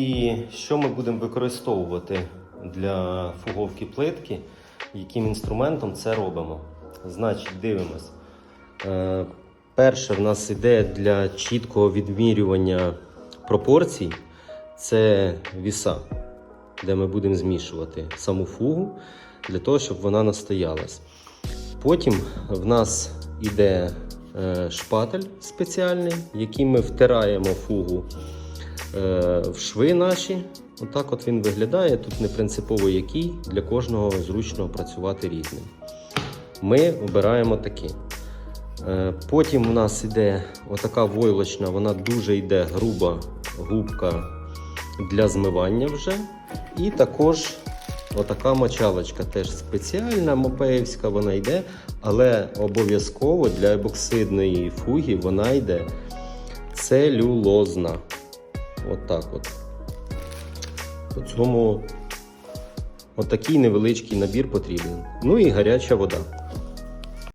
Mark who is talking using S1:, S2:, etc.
S1: І що ми будемо використовувати для фуговки плитки, яким інструментом це робимо? Значить, дивимось. Е, перше в нас іде для чіткого відмірювання пропорцій це віса, де ми будемо змішувати саму фугу для того, щоб вона настоялась. Потім в нас іде е, шпатель спеціальний, яким ми втираємо фугу в шви наші. Отак от він виглядає. Тут не принципово який, для кожного зручно працювати різним. Ми обираємо такі. Е, Потім у нас іде отака войлочна, вона дуже йде груба губка для змивання вже. І також отака мочалочка теж спеціальна мопеївська, вона йде, але обов'язково для ебоксидної фуги вона йде целюлозна. Отак от. По цьому отакий невеличкий набір потрібен. Ну і гаряча вода.